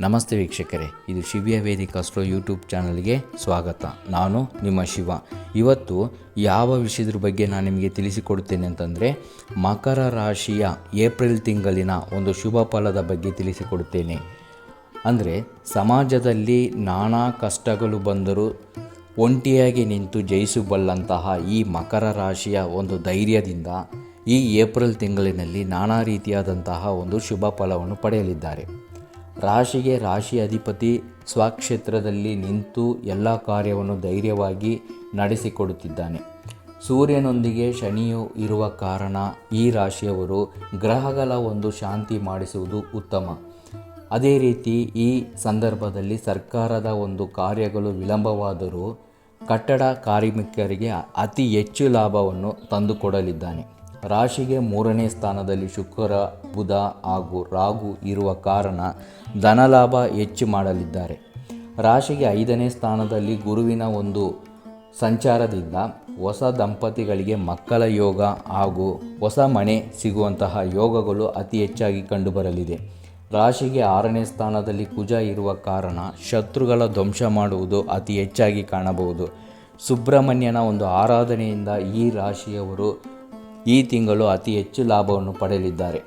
ನಮಸ್ತೆ ವೀಕ್ಷಕರೇ, ಇದು ಶಿವ್ಯ ವೇದಿಕ ಅಸ್ಟ್ರೋ ಯೂಟ್ಯೂಬ್ ಚಾನಲ್ಗೆ ಸ್ವಾಗತ. ನಾನು ನಿಮ್ಮ ಶಿವ. ಇವತ್ತು ಯಾವ ವಿಷಯದ ಬಗ್ಗೆ ನಾನು ನಿಮಗೆ ತಿಳಿಸಿಕೊಡ್ತೇನೆ ಅಂತಂದರೆ, ಮಕರ ರಾಶಿಯ ಏಪ್ರಿಲ್ ತಿಂಗಳಿನ ಒಂದು ಶುಭ ಫಲದ ಬಗ್ಗೆ ತಿಳಿಸಿಕೊಡುತ್ತೇನೆ. ಅಂದರೆ, ಸಮಾಜದಲ್ಲಿ ನಾನಾ ಕಷ್ಟಗಳು ಬಂದರೂ ಒಂಟಿಯಾಗಿ ನಿಂತು ಜಯಿಸಬಲ್ಲಂತಹ ಈ ಮಕರ ರಾಶಿಯ ಒಂದು ಧೈರ್ಯದಿಂದ ಈ ಏಪ್ರಿಲ್ ತಿಂಗಳಿನಲ್ಲಿ ನಾನಾ ರೀತಿಯಾದಂತಹ ಒಂದು ಶುಭ ಫಲವನ್ನು ಪಡೆಯಲಿದ್ದಾರೆ. ರಾಶಿಗೆ ರಾಶಿ ಅಧಿಪತಿ ಸ್ವಕ್ಷೇತ್ರದಲ್ಲಿ ನಿಂತು ಎಲ್ಲ ಕಾರ್ಯವನ್ನು ಧೈರ್ಯವಾಗಿ ನಡೆಸಿಕೊಡುತ್ತಿದ್ದಾನೆ. ಸೂರ್ಯನೊಂದಿಗೆ ಶನಿಯು ಇರುವ ಕಾರಣ ಈ ರಾಶಿಯವರು ಗ್ರಹಗಳ ಒಂದು ಶಾಂತಿ ಮಾಡಿಸುವುದು ಉತ್ತಮ. ಅದೇ ರೀತಿ ಈ ಸಂದರ್ಭದಲ್ಲಿ ಸರ್ಕಾರದ ಒಂದು ಕಾರ್ಯಗಳು ವಿಳಂಬವಾದರೂ ಕಟ್ಟಡ ಕಾರ್ಮಿಕರಿಗೆ ಅತಿ ಹೆಚ್ಚು ಲಾಭವನ್ನು ತಂದುಕೊಡಲಿದ್ದಾನೆ. ರಾಶಿಗೆ ಮೂರನೇ ಸ್ಥಾನದಲ್ಲಿ ಶುಕ್ರ, ಬುಧ ಹಾಗೂ ರಾಹು ಇರುವ ಕಾರಣ ಧನಲಾಭ ಹೆಚ್ಚು ಮಾಡಲಿದ್ದಾರೆ. ರಾಶಿಗೆ ಐದನೇ ಸ್ಥಾನದಲ್ಲಿ ಗುರುವಿನ ಒಂದು ಸಂಚಾರದಿಂದ ಹೊಸ ದಂಪತಿಗಳಿಗೆ ಮಕ್ಕಳ ಯೋಗ ಹಾಗೂ ಹೊಸ ಮನೆ ಸಿಗುವಂತಹ ಯೋಗಗಳು ಅತಿ ಹೆಚ್ಚಾಗಿ ಕಂಡುಬರಲಿದೆ. ರಾಶಿಗೆ ಆರನೇ ಸ್ಥಾನದಲ್ಲಿ ಕುಜ ಇರುವ ಕಾರಣ ಶತ್ರುಗಳ ಧ್ವಂಸ ಮಾಡುವುದು ಅತಿ ಹೆಚ್ಚಾಗಿ ಕಾಣಬಹುದು. ಸುಬ್ರಹ್ಮಣ್ಯನ ಒಂದು ಆರಾಧನೆಯಿಂದ ಈ ರಾಶಿಯವರು ಈ ತಿಂಗಳು ಅತಿ ಹೆಚ್ಚು ಲಾಭವನ್ನು ಪಡೆಯಲಿದ್ದಾರೆ.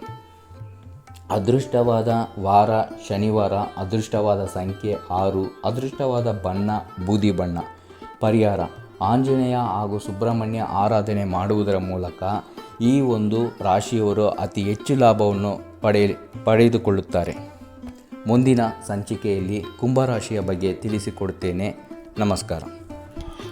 ಅದೃಷ್ಟವಾದ ವಾರ ಶನಿವಾರ, ಅದೃಷ್ಟವಾದ ಸಂಖ್ಯೆ ಆರು, ಅದೃಷ್ಟವಾದ ಬಣ್ಣ ಬೂದಿ ಬಣ್ಣ. ಪರಿಹಾರ, ಆಂಜನೇಯ ಹಾಗೂ ಸುಬ್ರಹ್ಮಣ್ಯ ಆರಾಧನೆ ಮಾಡುವುದರ ಮೂಲಕ ಈ ಒಂದು ರಾಶಿಯವರು ಅತಿ ಹೆಚ್ಚು ಲಾಭವನ್ನು ಪಡೆಯ ಪಡೆದುಕೊಳ್ಳುತ್ತಾರೆ. ಮುಂದಿನ ಸಂಚಿಕೆಯಲ್ಲಿ ಕುಂಭರಾಶಿಯ ಬಗ್ಗೆ ತಿಳಿಸಿಕೊಡುತ್ತೇನೆ ನಮಸ್ಕಾರ.